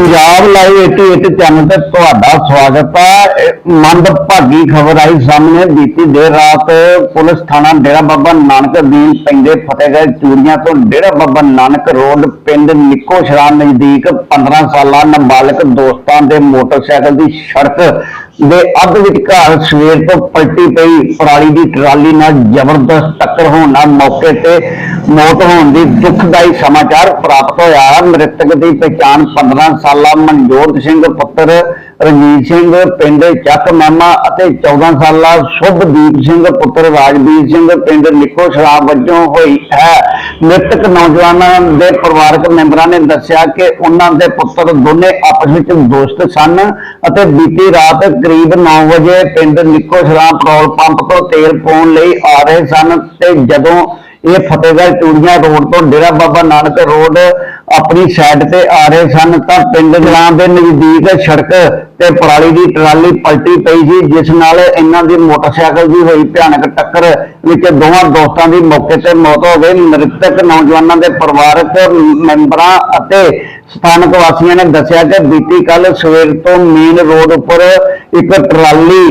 Punjab live 88 channel ਤੇ ਤੁਹਾਡਾ ਸਵਾਗਤ ਹੈ ਮੰਦਭਾਗੀ ਖਬਰ ਆਈ ਸਾਹਮਣੇ। ਬੀਤੀ ਦੇਰ ਰਾਤ ਪੁਲਿਸ ਥਾਣਾ ਡੇਰਾ ਬਾਬਾ ਨਾਨਕ ਅਧੀਨ ਪੈਂਦੇ ਫਤਿਹਗੜ੍ਹ ਚੂੜੀਆਂ ਤੋਂ ਡੇਰਾ ਬਾਬਾ ਨਾਨਕ ਰੋਡ ਪਿੰਡ ਨਿੱਕੋ ਸ਼ਰਾਬ ਨਜ਼ਦੀਕ 15 ਸਾਲਾ ਨਾਬਾਲਗ ਦੋਸਤਾਂ ਦੇ ਮੋਟਰਸਾਈਕਲ ਦੀ ਸੜਕ ਦੇ ਅੱਧ ਵਿਚਕਾਰ ਸਵੇਰ ਤੋਂ ਪਲਟੀ ਪਈ। ਪਰਾਲੀ ਦੀ ਟਰਾਲੀ ਨਾਲ ਜ਼ਬਰਦਸਤ ਟੱਕਰ ਹੋਣ ਨਾਲ ਮੌਕੇ ਤੇ ਮੌਤ ਹੋਣ ਦੀ ਦੁਖਦਾਈ ਸਮਾਚਾਰ ਪ੍ਰਾਪਤ ਹੋਇਆ। ਮ੍ਰਿਤਕ ਦੀ ਪਛਾਣ 15 ਸਾਲਾ ਮਨਜੋਤ ਸਿੰਘ ਪੁੱਤਰ ਰਣਜੀਤ ਸਿੰਘ, ਪਿੰਡ ਚੱਕ ਮਾਮਾ ਅਤੇ 14 ਸਾਲਾ ਸ਼ੁਭਦੀਪ ਸਿੰਘ, ਪੁੱਤਰ ਰਾਜਵੀਰ ਸਿੰਘ, ਪਿੰਡ ਨਿੱਕੋ ਸ਼ਰਾਬ ਵਜੋਂ ਹੋਈ ਹੈ। ਮ੍ਰਿਤਕ ਨੌਜਵਾਨਾਂ ਦੇ ਪਰਿਵਾਰਕ ਮੈਂਬਰਾਂ ਨੇ ਦੱਸਿਆ ਕਿ ਉਹਨਾਂ ਦੇ ਪੁੱਤਰ ਦੋਨੇ ਆਪਸ ਵਿੱਚ ਦੋਸਤ ਸਨ ਅਤੇ ਬੀਤੀ ਰਾਤ ਕਰੀਬ 9 ਵਜੇ ਪਿੰਡ ਨਿੱਕੋ ਸ਼ਰਾਬ ਪੈਟਰੋਲ ਪੰਪ ਤੋਂ ਤੇਲ ਪਾਉਣ ਲਈ ਆ ਰਹੇ ਸਨ ਤੇ ਜਦੋਂ ਇਹ ਫਤਿਹਗੜ੍ਹ ਚੂੜੀਆਂ ਰੋਡ ਤੋਂ ਡੇਰਾ ਬਾਬਾ ਨਾਨਕ ਰੋਡ ਆਪਣੀ ਸਾਈਡ ਤੇ ਆ ਰਹੇ ਸਨ ਤਾਂ ਪਿੰਡ ਜਲਾਂ ਦੇ ਨਜ਼ਦੀਕ ਸੜਕ ਤੇ ਪਰਾਲੀ ਦੀ ਟਰਾਲੀ ਪਲਟੀ ਪਈ ਸੀ, ਜਿਸ ਨਾਲ ਇਹਨਾਂ ਦੀ ਮੋਟਰਸਾਈਕਲ ਦੀ ਹੋਈ ਭਿਆਨਕ ਟੱਕਰ ਵਿੱਚ ਦੋਵਾਂ ਦੋਸਤਾਂ ਦੀ ਮੌਕੇ ਤੇ ਮੌਤ ਹੋ ਗਈ। ਮ੍ਰਿਤਕ ਨੌਜਵਾਨਾਂ ਦੇ ਪਰਿਵਾਰਕ ਮੈਂਬਰਾਂ ਅਤੇ ਸਥਾਨਕ ਵਾਸੀਆਂ ਨੇ ਦੱਸਿਆ ਕਿ ਬੀਤੀ ਕੱਲ ਸਵੇਰ ਤੋਂ ਮੇਨ ਰੋਡ ਉੱਪਰ ਇੱਕ ਟਰਾਲੀ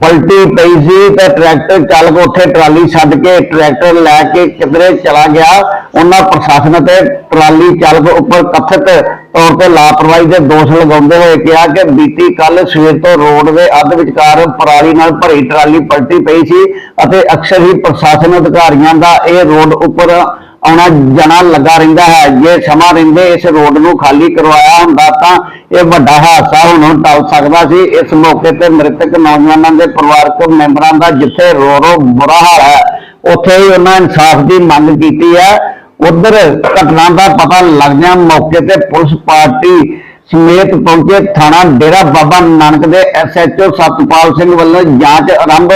ਪਲਟੀ ਪਈ ਸੀ ਤੇ ਟਰੈਕਟਰ ਚਾਲਕ ਉੱਥੇ ਟਰਾਲੀ ਛੱਡ ਕੇ ਟਰੈਕਟਰ ਲੈ ਕੇ ਕਿਧਰੇ ਚਲਾ ਗਿਆ। ਉਹਨਾਂ ਪ੍ਰਸ਼ਾਸਨ ਤੇ ਟਰਾਲੀ ਚਾਲਕ ਉੱਪਰ ਕਥਿਤ ਤੌਰ ਤੇ ਲਾਪਰਵਾਹੀ ਦੇ ਦੋਸ਼ ਲਗਾਉਂਦੇ ਹੋਏ ਕਿਹਾ ਕਿ ਬੀਤੀ ਕੱਲ ਸਵੇਰ ਤੋਂ ਰੋਡ ਦੇ ਅੱਧ ਵਿਚਕਾਰ ਪਰਾਲੀ ਨਾਲ ਭਰੀ ਟਰਾਲੀ ਪਲਟੀ ਪਈ ਸੀ ਅਤੇ ਅਕਸਰ ਹੀ ਪ੍ਰਸ਼ਾਸਨ ਅਧਿਕਾਰੀਆਂ ਦਾ ਇਹ ਰੋਡ ਉੱਪਰ ਆਉਣਾ ਜਾਣਾ ਲੱਗਾ ਰਹਿੰਦਾ ਹੈ, ਜੇ ਸਮਾਂ ਰਹਿੰਦੇ ਇਸ ਰੋਡ ਨੂੰ ਖਾਲੀ ਕਰਵਾਇਆ ਹੁੰਦਾ ਤਾਂ ਇਹ ਵੱਡਾ ਹਾਦਸਾ ਹੁਣ ਟਲ ਸਕਦਾ ਸੀ। ਇਸ ਮੌਕੇ ਤੇ ਮ੍ਰਿਤਕ ਨੌਜਵਾਨਾਂ ਦੇ ਪਰਿਵਾਰਕ ਮੈਂਬਰਾਂ ਦਾ ਜਿੱਥੇ ਰੋ ਰੋ ਬੁਰਾ ਹਾਲ ਹੈ, ਉੱਥੇ ਹੀ ਉਹਨਾਂ ਇਨਸਾਫ ਦੀ ਮੰਗ ਕੀਤੀ ਹੈ। ਉਧਰ ਘਟਨਾ ਦਾ ਪਤਾ ਲੱਗਦਿਆਂ ਮੌਕੇ ਤੇ ਪੁਲਿਸ ਪਾਰਟੀ ਸਮੇਤ ਪਹੁੰਚੇ ਥਾਣਾ ਡੇਰਾ ਬਾਬਾ ਨਾਨਕ ਦੇ ਐਸਐਚਓ ਸਤਪਾਲ ਸਿੰਘ ਵੱਲੋਂ ਜਾਂਚ ਆਰੰਭ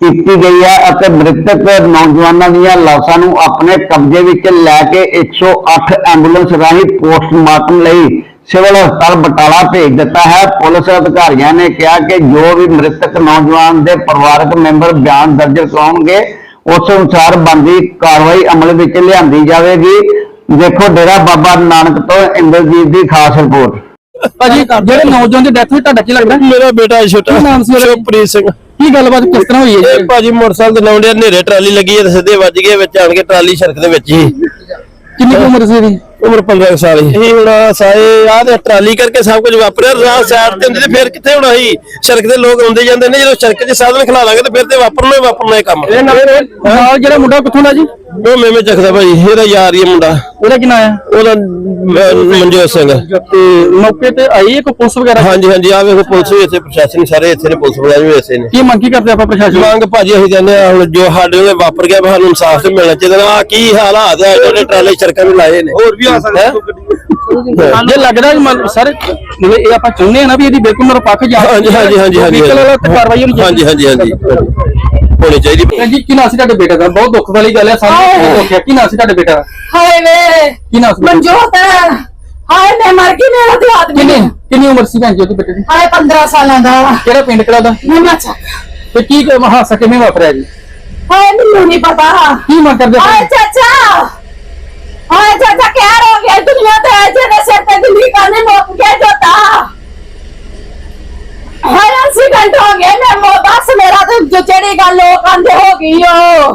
ਕੀਤੀ ਗਈ ਹੈ ਅਤੇ ਮ੍ਰਿਤਕ ਨੌਜਵਾਨਾਂ ਦੀਆਂ ਲਾਸ਼ਾਂ ਨੂੰ ਆਪਣੇ ਕਬਜ਼ੇ ਵਿੱਚ ਲੈ ਕੇ 108 ਐਂਬੂਲੈਂਸ ਰਾਹੀਂ ਪੋਸਟਮਾਰਟਮ ਲਈ ਸਿਵਲ ਹਸਪਤਾਲ ਬਟਾਲਾ ਭੇਜ ਦਿੱਤਾ ਹੈ। ਪੁਲਿਸ ਅਧਿਕਾਰੀਆਂ ਨੇ ਕਿਹਾ ਕਿ ਜੋ ਵੀ ਮ੍ਰਿਤਕ ਨੌਜਵਾਨ ਦੇ ਪਰਿਵਾਰਕ ਮੈਂਬਰ ਬਿਆਨ ਦਰਜ ਕਰਾਉਣਗੇ ਉਸ ਅਨੁਸਾਰ ਬਣਦੀ ਕਾਰਵਾਈ ਅਮਲ ਵਿੱਚ ਲਿਆਂਦੀ ਜਾਵੇਗੀ। ਦੇਖੋ ਡੇਰਾ ਬਾਬਾ ਨਾਨਕ ਤੋਂ ਇੰਦਰਜੀਤ ਦੀ ਖਾਸ ਰਿਪੋਰਟ। ਭਾਜੀ ਜਿਹੜੇ ਨੌਜਵਾਨ ਦੀ ਡੈਥ ਹੋਈ ਤੁਹਾਡਾ ਕੀ ਲੱਗਦਾ? ਮੇਰਾ ਬੇਟਾ ਛੋਟਾ। ਨਾਮ ਸੀ ਉਹਦਾ? ਸ਼ੁਭਪ੍ਰੀਤ ਸਿੰਘ। ਕੀ ਗੱਲਬਾਤ ਕਿਸ ਤਰ੍ਹਾਂ ਹੋਈ ਹੈ ਇਹ ਜੀ ਭਾਜੀ ਮੋਟਰਸਾਈਕਲ ਦੇ ਲਾਉਂਦੇ ਹਨੇਰੇ ਟਰਾਲੀ ਲੱਗੀ ਹੈ ਤੇ ਸਿੱਧੇ ਵੱਜ ਗਏ ਵਿੱਚ ਆਣ ਕੇ ਟਰਾਲੀ ਸੜਕ ਦੇ ਵਿੱਚ ਹੀ। ਕਿੰਨੀ ਕੁ ਉਮਰ ਸੀ ਇਹਦੀ? ਉਮਰ 15 ਕੁ ਸਾਲ ਹੀ। ਇਹ ਹੁਣ ਸਾਏ ਆਹ ਤੇ ਟਰਾਲੀ ਕਰਕੇ ਸਭ ਕੁਝ ਵਾਪਰਿਆ ਰਾਹ ਸਾਈਡ ਤੇ ਹੁੰਦੀ ਤੇ ਫਿਰ ਕਿੱਥੇ ਹੋਣਾ ਸੀ? ਸੜਕ ਦੇ ਲੋਕ ਆਉਂਦੇ ਜਾਂਦੇ ਨੇ ਜਦੋਂ ਸੜਕ 'ਚ ਸਾਧਨ ਖਲਾ ਲਾਂਗੇ ਤੇ ਫਿਰ ਤੇ ਵਾਪਰਨਾ ਹੀ ਵਾਪਰਨਾ ਇਹ ਕੰਮ ਨਾਲ ਜਿਹੜਾ ਮੁੰਡਾ ਕਿੱਥੋਂ ਦਾ ਜੀ? ਉਹ ਮੇਵੇਂ ਚੱਕਦਾ ਭਾਜੀ ਇਹਦਾ ਯਾਰ ਹੀ ਹੈ ਮੁੰਡਾ। ਉਹਦਾ ਕੀ ਨਾਮ ਹੈ ਉਹਦਾ ਮਨਜੋਤ ਸਿੰਘ। ਤੇ ਮੌਕੇ ਤੇ ਆਈ ਹੈ ਕੋਈ ਪੁਲਿਸ ਵਗੈਰਾ? ਹਾਂਜੀ ਹਾਂਜੀ ਆ ਵੇਖੋ ਪੁਲਿਸ ਵੀ ਇੱਥੇ ਪ੍ਰਸ਼ਾਸਨ ਸਾਰੇ ਇੱਥੇ ਨੇ ਪੁਲਿਸ ਵਾਲੇ ਵੀ ਇੱਥੇ ਨੇ। ਕੀ ਮੰਗ ਕੀ ਕਰਦੇ ਆਪਾਂ ਪ੍ਰਸ਼ਾਸਨ ਮੰਗ ਭਾਜੀ ਅਸੀਂ ਕਹਿੰਦੇ ਆ ਹੁਣ ਜੋ ਸਾਡੇ ਨਾਲ ਵਾਪਰ ਗਿਆ ਵੀ ਸਾਨੂੰ ਇਨਸਾਫ ਤੇ ਮਿਲਣਾ ਚਾਹੀਦਾ। ਆ ਕੀ ਹਾਲਾਤ ਹੈ ਜਿਹੜੇ ਟਰਾਲੇ ਚਰਕਾਂ ਵੀ ਲਾਏ ਨੇ। ਹੋਰ ਵੀ ਆ ਜੇ ਲੱਗਦਾ ਜੀ ਮਨ- ਸਾਰੇ ਮਤਲਬ ਇਹ ਆਪਾਂ ਚਾਹੁੰਦੇ ਆ ਨਾ ਵੀ ਇਹਦੀ ਬਿਲਕੁਲ ਨਿਰਪੱਖ ਜਾਂਚ ਹਾਂਜੀ ਹਾਂਜੀ ਹਾਂਜੀ ਹਾਂਜੀ vehicle ਵਾਲਾ ਤੇ ਕਾਰਵਾਈ ਹੋਣੀ ਹਾਂਜੀ ਹਾਂਜੀ ਹਾਂਜੀ। ਹੋਣੀ ਚਾਹੀਦੀ ਭੈਣ ਜੀ ਕੀ ਨਾਮ ਸੀ ਤੁਹਾਡੇ ਬੇਟੇ ਦਾ? ਬਹੁਤ ਦੁੱਖ ਵਾਲੀ ਗੱਲ ਹੈ ਸਾਨੂੰ ਬਹੁਤ ਦੁੱਖ ਹੈ। ਕੀ ਨਾਮ ਸੀ ਤੁਹਾਡੇ ਬੇਟੇ ਦਾ? ਹਾਏ ਵੇ। ਕੀ ਨਾਮ ਸੀ ਬੇਟੇ ਦਾ? ਮਨਜੋਤ। ਹਾਏ ਮੈਂ ਮਰ ਗਈ ਮੇਰਾ ਤੇ ਆਦਮੀ ਕਿੰਨੀ ਕਿੰਨੀ ਉਮਰ ਸੀ ਭੈਣ ਜੀ ਉਹਦੀ ਬੇਟੇ ਦੀ? ਹਾਏ 15 ਸਾਲਾਂ ਦਾ। ਕਿਹੜਾ ਪਿੰਡ ਕਿਹੜਾ ਦਾ ਮੈਂ ਮੱਚਾ ਤੇ ਕੀ ਹਾਸਾ ਕਿਵੇਂ ਵਾਪਰਿਆ ਜੀ? ਹਾਏ ਮੈਨੂੰ ਨਹੀਂ ਪਤਾ। ਕੀ ਮੰਗ ਕਰਦੇ ਹਾਏ ਆਪਾਂ? ਚਾਚਾ। ਹਾਏ ਚਾਚਾ ਕੀ ਹੋ ਗਿਆ। ਦੁਨੀਆ ਤੇ ਅਜੇ ਦੇ ਸਿਰ ਤੇ ਦਿੱਲੀ ਕਾਨੇ ਗਿਆ ਜੋਤਾ ਹਾਏ ਐਕਸੀਡੈਂਟ ਹੋ ਗਿਆ ਮੈਂ ਮੋ ਬਸ ਮੇਰਾ ਤੇ ਜੋ ਜਿਹੜੀ ਗੱਲ ਉਹ ਕੰਦੇ ਹੋ ਗਈ ਓ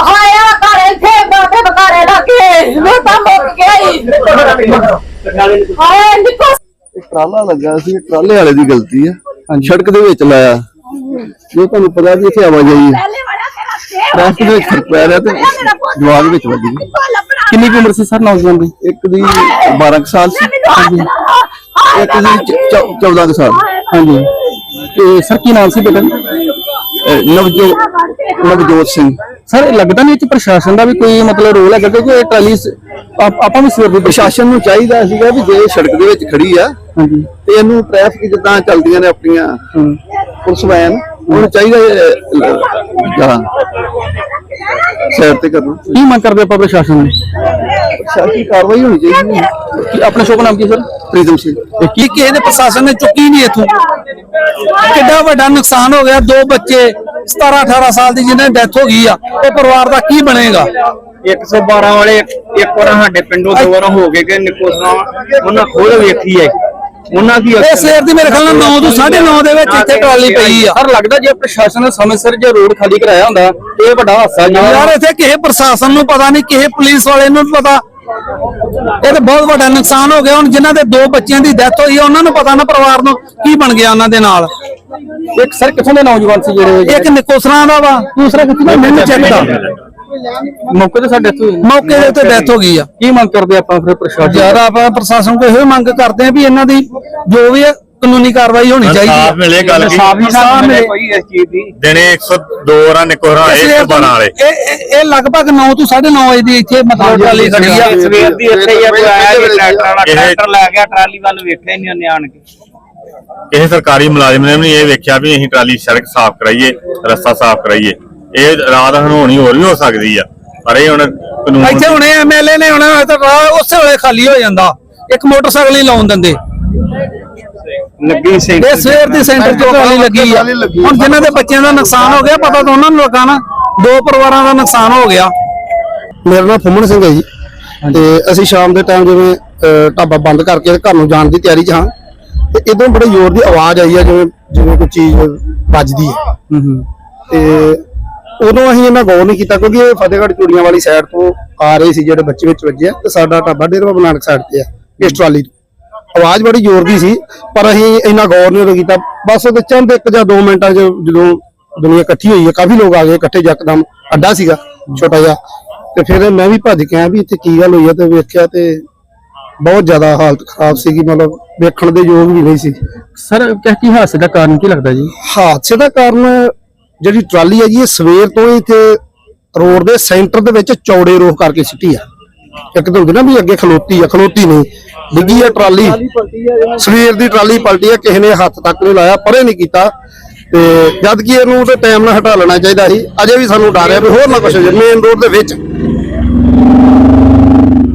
ਹਾਏ ਆ ਘਰੇ ਥੇ ਬਾਬੇ ਬਕਾਰੇ ਲੱਗੇ ਮੈਂ ਤਾਂ ਮੁੱਕ ਗਈ। ਹਾਏ ਨਿਕੋ ਟਰਾਲਾ ਲੱਗਾ ਸੀ ਟਰਾਲੇ ਵਾਲੇ ਦੀ ਗਲਤੀ ਹੈ ਸੜਕ ਦੇ ਵਿੱਚ ਲਾਇਆ। ਜੋ ਤੁਹਾਨੂੰ ਪਤਾ ਵੀ ਇੱਥੇ ਆਵਾਜਾਈ ਹੈ ਪਹਿਲੇ ਵਾਲਾ ਤੇਰਾ ਸੇਵ ਟ੍ਰੈਫਿਕ ਦੇ ਵਿੱਚ ਪੈ ਰਿਹਾ ਤੇ ਜਵਾਨ ਵਿੱਚ ਵੱਜ ਗਈ ਕਿੰਨੀ ਕੁ ਉਮਰ ਸੀ ਸਰ ਨੌਜਵਾਨ ਦੀ? ਇੱਕ ਦੀ 12 ਕੁ ਸਾਲ ਸੀ। ਇੱਕ ਦੀ 14 ਕੁ ਸਾਲ। ਹਾਂਜੀ। ਤੇ ਸਰ ਕੀ ਨਾਮ ਸੀ ਬੇਟੇ? ਅਹ ਨਵਜੋਤ ਨਵਜੋਤ ਸਿੰਘ। ਸਰ ਲੱਗਦਾ ਨਹੀਂ ਇਹ 'ਚ ਪ੍ਰਸ਼ਾਸਨ ਦਾ ਵੀ ਕੋਈ ਮਤਲਬ ਰੋਲ ਹੈਗਾ ਕਿਉਂਕਿ ਇਹ ਟਰਾਲੀ ਸ- ਆਪ- ਆਪਾਂ ਵੀ ਸਵੇਰ ਦੀ ਪ੍ਰਸ਼ਾਸਨ ਨੂੰ ਚਾਹੀਦਾ ਸੀਗਾ ਵੀ ਜੇ ਸੜਕ ਦੇ ਵਿੱਚ ਖੜੀ ਆ ਹਾਂਜੀ। ਤੇ ਇਹਨੂੰ ਟ੍ਰੈਫਿਕ ਜਿੱਦਾਂ ਚੱਲਦੀਆਂ ਨੇ ਆਪਣੀਆਂ। ਪੁਲਿਸ ਵੈਨ ਉਹਨੂੰ ਚਾਹੀਦਾ ਜਾਂ ਸਾਈਡ ਤੇ ਕਰਨਾ। ਕੀ ਮੰਗ ਕਰਦੇ ਆਪਾਂ ਪ੍ਰਸ਼ਾਸਨ ਨੂੰ? ਸਾਡੀ ਕਾਰਵਾਈ ਹੋਣੀ ਚਾਹੀਦੀ ਹੈ? ਕੀ ਆਪਣਾ ਸ਼ੁਭ ਨਾਮ ਕੀ ਸਰ? ਪ੍ਰੀਤਮ ਸਿੰਘ। ਤੇ ਕੀ ਕਿਸੇ ਨੇ ਪ੍ਰਸ਼ਾਸਨ ਨੇ ਚੁੱਕੀ ਨਹੀਂ ਇਥੋਂ। ਕਿੱਡਾ ਵੱਡਾ ਨੁਕਸਾਨ ਹੋ ਗਿਆ? ਦੋ ਬੱਚੇ 17 18 ਸਾਲ ਦੀ ਜਿਨ੍ਹਾਂ ਦੀ ਡੈਥ ਹੋ ਗਈ ਆ ਉਹ ਪਰਿਵਾਰ ਦਾ ਕੀ ਬਣੇਗਾ? 112 ਵਾਲੇ ਇੱਕ ਵਾਰ ਸਾਡੇ ਪਿੰਡੋਂ ਦੋ ਵਾਰ ਹੋ ਗਏ ਕਿ ਨਿੱਕੋ ਸਰਾ ਉਹਨਾਂ ਖੋਲ ਵੇਖੀ ਹੈ। ਉਹਨਾਂ ਕੀ ਇਹ ਸਵੇਰ ਦੀ ਮੇਰੇ ਖਿਆਲ ਨਾਲ 9 ਤੋਂ 9:30 ਦੇ ਵਿੱਚ ਇੱਥੇ ਟਰਾਲੀ ਪਈ ਆ। ਸਰ ਲੱਗਦਾ ਜੇ ਪ੍ਰਸ਼ਾਸਨ ਨੇ ਸਮੇਂ ਸਿਰ ਜੇ ਰੋਡ ਖਾਲੀ ਕਰਾਇਆ ਹੁੰਦਾ ਇਹ ਵੱਡਾ ਹਾਦਸਾ ਯਾਰ ਇੱਥੇ ਕਿਸੇ ਪ੍ਰਸ਼ਾਸਨ ਨੂੰ ਪਤਾ ਨਹੀਂ ਕਿਸੇ ਪੁਲਿਸ ਵਾਲੇ ਨੀ ਪਤਾ। ਇਹ ਤਾਂ ਬਹੁਤ ਵੱਡਾ ਨੁਕਸਾਨ ਹੋ ਗਿਆ। ਹੁਣ ਜਿਨ੍ਹਾਂ ਦੇ ਦੋ ਬੱਚਿਆਂ ਦੀ ਡੈਥ ਹੋਈ ਉਹਨਾਂ ਨੂੰ ਪਤਾ ਨਾ ਪਰਿਵਾਰ ਨੂੰ ਕੀ ਬਣ ਗਿਆ ਉਹਨਾਂ ਦੇ ਨਾਲ। ਇੱਕ ਸਰ ਕਿੱਥੋਂ ਦੇ ਨੌਜਵਾਨ ਸੀ ਜਿਹੜੇ ਇੱਕ ਨਿਕੋਸਰਾਂ ਦਾ ਵਾ। ਦੂਸਰਾ ਕਿੱਥੇ ਦਾ? ਮੈਨੂੰ ਚੈੱਕ ਦਾ ਮੌਕੇ ਤੇ ਸਾਡੇ ਇੱਥੇ ਮੌਕੇ ਦੇ ਉੱਤੇ ਡੈਥ ਹੋ ਗਈ ਆ। ਕੀ ਮੰਗ ਕਰਦੇ ਆਪਾਂ ਫਿਰ ਪ੍ਰਸ਼ਾਸਨ ਯਾਰ ਆਪਾਂ ਪ੍ਰਸ਼ਾਸਨ ਕੋਲ ਇਹੋ ਮੰਗ ਕਰਦੇ ਆ ਵੀ ਇਹਨਾਂ ਦੀ ਜੋ ਵੀ ਕਾਨੂੰਨੀ ਕਾਰਵਾਈ ਹੋਣੀ ਚਾਹੀਦੀ ਸਾਫ਼ ਹੈ ਮਿਲੇ ਗੱਲ ਕੀ? ਸਾਫ਼ ਹੀ ਇਨਸਾਫ਼ ਮਿਲੇ ਮਿਲੇ। ਕੋਈ ਇਸ ਚੀਜ਼ ਦੀ। ਦਿਨੇ 102 ਰਾਂ ਨਿਕੋਰਾ ਸਵੇਰ ਇੱਕ ਤੋਂ- ਬਣਾ ਵਾਲੇ। ਇਹ ਇਹ- ਇਹ ਲਗਭਗ 9 ਤੋਂ 9:30 ਵਜੇ ਦੀ ਇੱਥੇ ਮਤਲਬ ਟਰਾਲੀ ਖੜੀ ਆ। ਸਵੇਰ ਦੀ ਇੱਥੇ ਹੀ ਆ, ਕੋਈ ਆਇਆ ਜੀ ਟਰੈਕਟਰ ਵਾਲਾ ਇਹ- ਟਰੈਕਟਰ ਲੈ ਗਿਆ ਟਰਾਲੀ ਵੱਲ ਵੇਖਿਆ ਹੀ ਨਹੀਂ ਉਹਨੇ ਆਣ ਕੇ। ਕਿਸੇ ਸਰਕਾਰੀ ਮੁਲਾਜ਼ਮ ਨੇ ਵੀ ਇਹ ਵੇਖਿਆ ਵੀ ਅਸੀਂ ਟਰਾਲੀ ਸੜਕ ਸਾਫ਼ ਕਰਾਈਏ ਰਸਤਾ ਸਾਫ਼ ਕਰਾਈਏ। ਇਹ ਰਾਤ ਹਨੋਣੀ ਹੋਰ ਵੀ ਹੋ ਸਕਦੀ ਆ ਪਰ ਇਹ ਹੁਣ ਕਾਨੂੰਨ ਇੱਥੇ ਹੁਣੇ ਐਮਐਲਏ ਨੇ ਹੁਣੇ ਤਾਂ ਰਾਹ ਉਸੇ ਵੇਲੇ ਖਾਲੀ ਹੋ ਜਾਂਦਾ। ਇੱਕ ਮੋਟਰਸਾਈਕਲ ਨਹੀਂ ਲਾਉਣ ਦਿੰਦੇ। ਲੱਗੀ ਸੀ ਇਹ ਸਵੇਰ ਦੀ ਸੈਂਟਰ ਚੋਂ ਟਰਾਲੀ ਲੱਗੀ ਆ। ਹੁਣ ਜਿਨ੍ਹਾਂ ਦੇ ਬੱਚਿਆਂ ਦਾ ਨੁਕਸਾਨ ਹੋ ਗਿਆ ਪਤਾ ਤਾਂ ਉਹਨਾਂ ਨੂੰ ਲੱਗਾ ਨਾ। ਦੋ ਪਰਿਵਾਰਾਂ ਦਾ ਨੁਕਸਾਨ ਹੋ ਗਿਆ। ਮੇਰਾ ਨਾਮ ਫੁੰਮਣ ਸਿੰਘ ਹੈ ਜੀ। ਤੇ ਅਸੀਂ ਸ਼ਾਮ ਦੇ ਟਾਈਮ ਜਿਵੇਂ ਢਾਬਾ ਬੰਦ ਕਰਕੇ ਘਰ ਨੂੰ ਜਾਣ ਦੀ ਤਿਆਰੀ 'ਚ ਹਾਂ। ਤੇ ਇਦੋਂ ਬੜੇ ਜ਼ੋਰ ਦੀ ਆਵਾਜ਼ ਆਈ ਹੈ ਜਿਵੇਂ ਜਿਵੇਂ ਕੋਈ ਚੀਜ਼ ਵੱਜਦੀ ਹੈ। ਤੇ ਉਦੋਂ ਅਸੀਂ ਇਹਨਾਂ ਗੌਰ ਨਹੀਂ ਕੀਤਾ ਕਿਉਂਕਿ ਇਹ ਫਤਿਹਗੜ੍ਹ ਚੂੜੀਆਂ ਵਾਲੀ ਸਾਈਡ ਤੋਂ ਆ ਰਹੇ ਸੀ ਜਿਹੜੇ ਬੱਚੇ ਵਿੱਚ ਵੱਜੇ ਆ ਤੇ ਸਾਡਾ ਢਾਬਾ ਡੇਰਾ ਬਾਬਾ ਨਾਨਕ ਸਾਈਡ ਤੇ ਆ ਇਸ ਟਰਾਲੀ ਤੋਂ। ਆਵਾਜ਼ ਬੜੀ ਜ਼ੋਰ ਦੀ ਸੀ ਪਰ ਅਸੀਂ ਇੰਨਾ ਗੌਰ ਨਹੀਂ ਉਦੋਂ ਕੀਤਾ। ਬਸ ਉਹਦੇ ਚੰਦ ਇੱਕ ਜਾਂ 2 ਮਿੰਟਾਂ 'ਚ ਜਦੋਂ ਦੁਨੀਆ ਇਕੱਠੀ ਹੋਈ ਹੈ ਕਾਫੀ ਲੋਕ ਆ ਗਏ ਇਕੱਠੇ ਯਕਦਮ ਅੱਡਾ ਸੀਗਾ ਛੋਟਾ ਜਿਹਾ। ਤੇ ਫਿਰ ਮੈਂ ਵੀ ਭੱਜ ਕੇ ਆਇਆ ਵੀ ਇੱਥੇ ਕੀ ਗੱਲ ਹੋਈ ਹੈ ਤੇ ਵੇਖਿਆ ਤੇ ਬਹੁਤ ਜ਼ਿਆਦਾ ਹਾਲਤ ਖਰਾਬ ਸੀਗੀ ਮਤਲਬ ਵੇਖਣ ਦੇ ਯੋਗ ਵੀ ਨਹੀਂ ਸੀ। ਸਰ ਕਿਆ ਕੀ ਹਾਦਸੇ ਦਾ ਕਾਰਨ ਕੀ ਲੱਗਦਾ ਜੀ? ਹਾਦਸੇ ਦਾ ਕਾਰਨ ਜਿਹੜੀ ਟਰਾਲੀ ਹੈ ਜੀ ਇਹ ਸਵੇਰ ਤੋਂ ਹੀ ਇੱਥੇ ਰੋਡ ਦੇ ਸੈਂਟਰ ਦੇ ਵਿੱਚ ਚੌੜੇ ਰੋਹ ਕਰਕੇ ਸਿੱਟੀ ਆ। ਇੱਕ ਤਾਂ ਹੁੰਦੀ ਨਾ ਵੀ ਅੱਗੇ ਖਲੋਤੀ ਆ ਖਲੋਤੀ ਨਹੀਂ। ਡਿੱਗੀ ਆ ਟਰਾਲੀ। ਸਵੇਰ ਦੀ ਟਰਾਲੀ ਪਲਟੀ ਆ ਕਿਸੇ ਨੇ ਹੱਥ ਤੱਕ ਨਹੀਂ ਲਾਇਆ ਪਰੇ ਨਹੀਂ ਕੀਤਾ। ਤੇ ਜਦ ਕਿ ਇਹਨੂੰ ਤੇ ਟਾਈਮ ਨਾਲ ਹਟਾ ਲੈਣਾ ਚਾਹੀਦਾ ਸੀ। ਅਜੇ ਵੀ ਸਾਨੂੰ ਡਰ ਆ ਵੀ ਹੋਰ ਨਾ ਜਾਏ ਮੇਨ ਰੋਡ ਦੇ ਵਿੱਚ।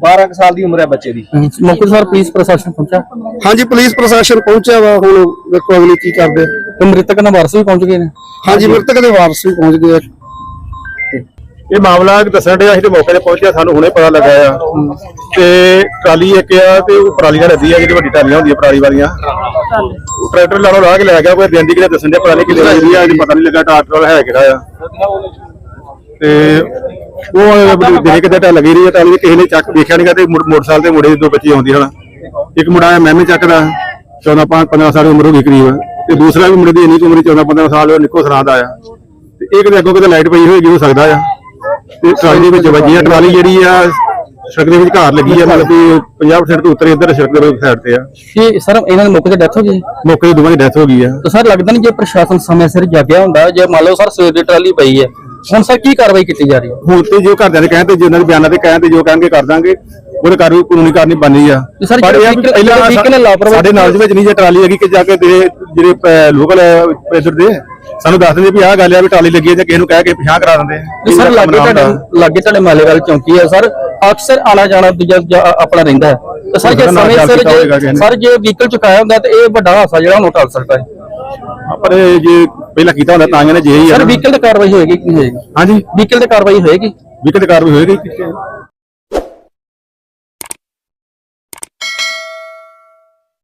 12 ਕੁ ਸਾਲ ਦੀ ਉਮਰ ਹੈ ਬੱਚੇ ਦੀ। ਮੌਕੇ ਸਰ ਪੁਲਿਸ ਪ੍ਰਸ਼ਾਸਨ ਪਹੁੰਚਾ ਹਾਂਜੀ ਪੁਲਿਸ ਪ੍ਰਸ਼ਾਸਨ ਪਹੁੰਚਿਆ ਵਾ ਹੁਣ ਵੇਖੋ ਅਗਲੀ ਕੀ ਕਰਦੇ। ਆ। ਤੇ ਮ੍ਰਿਤਕ ਦੇ ਵਾਰਸ ਵੀ ਪਹੁੰਚ ਗਏ ਨੇ? ਹਾਂਜੀ ਮ੍ਰਿਤਕ ਦੇ ਵਾਰਸ ਵੀ ਪਹੁੰਚ ਗਏ ਆ। ਇਹ ਮਾਮਲਾ ਦੱਸਣ ਦੇ ਅਸੀਂ ਤੇ ਮੌਕੇ ਤੇ ਪਹੁੰਚਿਆ ਸਾਨੂੰ ਹੁਣੇ ਪਤਾ ਲੱਗਾ ਆ। ਤੇ ਟਰਾਲੀ ਇੱਕ ਆ ਤੇ ਉਹ ਪਰਾਲੀ ਨਾਲ ਲੱਦੀ ਆ ਜਿਹੜੀ ਵੱਡੀ ਟਰਾਲੀਆਂ ਹੁੰਦੀਆਂ ਪਰਾਲੀ ਵਾਲੀਆਂ। ਉਹ ਟਰੈਕਟਰ ਲਾਣੋ ਲਾ ਕੇ ਲੈ ਗਿਆ ਕੋਈ ਦਿਨ ਦੀ ਕਿਤੇ ਦੱਸਣ ਦੇ ਪਤਾ ਨਹੀਂ ਕਿਤੇ ਲੱਗੀ ਆ ਇਹਦੀ ਪਤਾ ਨਹੀਂ ਲੱਗਾ ਟਰੈਕਟਰ ਵਾਲਾ ਹੈ ਕਿਹੜਾ ਆ। ਤੇ ਉਹ ਦੇਖ ਕਿਤੇ ਟਾ ਲੱਗੀ ਰਹੀ ਆ ਟਰਾਲੀ ਕਿਸੇ ਨੇ ਚੱਕ ਵੇਖਿਆ ਨਹੀਂਗਾ ਤੇ ਮੋਟਰ- ਮੋਟਰਸਾਈਕਲ ਤੇ ਮੁੰਡੇ ਦੀ ਦੋ ਬੱਚੀ ਆਉਂਦੀ ਹਨ। ਇੱਕ ਮੁੰਡਾ ਆ ਮੈਂ ਵੀ ਚੱਕਦਾ 14 15 ਸਾਲ ਦੀ ਉਮਰ ਹੋ ਗਈ ਕਰੀਬ। ਤੇ ਦੂਸਰਾ ਵੀ ਮੁੰਡੇ ਦੀ ਇੰਨੀ ਕੁ ਉਮਰ 14 15 ਸਾਲ ਨਿੱਕੋ ਸਰਾਂ ਦਾ ਆ ਤੇ ਇਹ ਕਿਤੇ ਅੱਗੋਂ ਕਿਤੇ ਲਾਈਟ ਪਈ ਹੋਏਗੀ ਹੋ ਸਕਦਾ ਆ। ਤੇ ਟਰਾਲੀ ਦੇ ਵਿੱਚ ਵੱਜੀ ਆ ਟਰਾਲੀ ਜਿਹੜੀ ਆ ਸੜਕ ਦੇ ਵਿੱਚ ਘਾਰ ਲੱਗੀ ਆ ਮਤਲਬ ਕਿ 50% ਤੋਂ ਉੱਤਰ ਇੱਧਰ ਸੜਕ ਦੇ ਸਾਈਡ ਤੇ ਆ। ਕਿ ਸਰ ਇਹਨਾਂ ਦੇ ਮੌਕੇ ਤੇ ਡੈਥ ਹੋ ਗਈ? ਮੌਕੇ ਤੇ ਦੋਵਾਂ ਦੀ ਡੈਥ ਹੋ ਗਈ ਆ। ਤਾਂ ਸਰ ਲੱਗਦਾ ਨਹੀਂ ਜੇ ਪ੍ਰਸ਼ਾਸਨ ਸਮੇਂ ਸਿਰ ਜਾਗਿਆ ਹੁੰਦਾ ਜੇ ਮੰਨ ਲਓ ਸਰ ਸਵੇਰ ਦੀ ਟਰਾਲੀ ਪਈ ਹੈ ਹੁਣ ਸਰ ਕੀ ਕਾਰਵਾਈ ਕੀਤੀ ਜਾ ਰਹੀ ਹੈ? ਹੁਣ ਤੇ ਜੋ ਘਰਦਿਆਂ ਦੇ ਕਹਿਣ ਤੇ ਜਿਨ੍ਹਾਂ ਦੇ ਬਿਆਨਾਂ ਤੇ ਕਹਿਣ ਤੇ ਜੋ ਕਹਿਣਗੇ ਕਰ ਦਾਂਗੇ। ਉਹਦੇ ਕਾਰਵਾਈ ਕਾਨੂੰਨੀ ਕਾਰਨੀ ਬਣਨੀ ਆ। ਤੇ ਸਰ ਪਰ ਇਹ ਆ ਵੀ ਜਿਹੜੇ ਪਹਿਲਾਂ vehicle ਨੇ ਲਾਪਰਵਾਹੀ ਸਾਡੇ ਨਾਲ ਵਿੱਚ ਨਹੀਂ ਜੇ ਟਰਾਲੀ ਹੈਗੀ ਕਿ ਜਾ ਕੇ ਦੇ ਜਿਹੜੇ ਲੋਕਲ ਇੱਧਰ ਦੇ ਸਾਨੂੰ ਦੱਸ ਦਿੰਦੇ ਵੀ ਆਹ ਗੱਲ ਆ ਵੀ ਟਰਾਲੀ ਲੱਗੀ ਹੈ ਜਾਂ ਕਿਸੇ ਨੂੰ ਕਹਿ ਕੇ ਪਿਛਾਂ ਕਰਾ ਦਿੰਦੇ ਤੇ ਸਰ ਲੱਗੇ ਤੁਹਾਡੇ ਲੱਗੇ ਤੁਹਾਡੇ ਮਾਲੇਵਾਲ ਚੌਂਕੀ ਹੈ ਸਰ। ਅਕਸਰ ਆਣਾ ਜਾਣਾ ਦੂਜਾ ਆਪਣਾ ਰਹਿੰਦਾ ਹੈ। ਤੇ ਸਰ ਜੇ ਉਹਦਾ ਨਾਲ ਸਮੇਂ ਸਿਰ ਕੀਤਾ ਹੋਏਗਾ ਕਿਸੇ ਜੇ ਨੇ। ਸਰ ਜੇ ਵਹੀਕਲ ਚੁਕਾਇਆ ਹੁੰਦਾ ਤੇ ਇਹ ਵੱਡਾ ਹਾਦਸਾ ਜਿਹੜਾ ਉਹਨੂੰ ਟਲ ਸਕਦਾ ਹੈ। ਪਰ ਇਹ ਜੇ ਪਹਿਲਾਂ ਕੀਤਾ ਹੁੰਦਾ ਤਾਂ ਇਹਨੇ ਜੇ ਹੀ ਆ ਸਰ ਨਾ। ਵਹੀਕਲ ਤੇ ਕਾਰਵਾਈ ਹੋਏਗੀ ਕਿ ਨਹੀਂ ਹੋਏਗੀ? ਹਾਂਜੀ। ਵਹੀਕਲ ਤੇ ਕਾਰਵਾਈ ਹੋਏਗੀ? ਵਿਕਟ ਕਾਰਵਾਈ ਹੋਏਗੀ।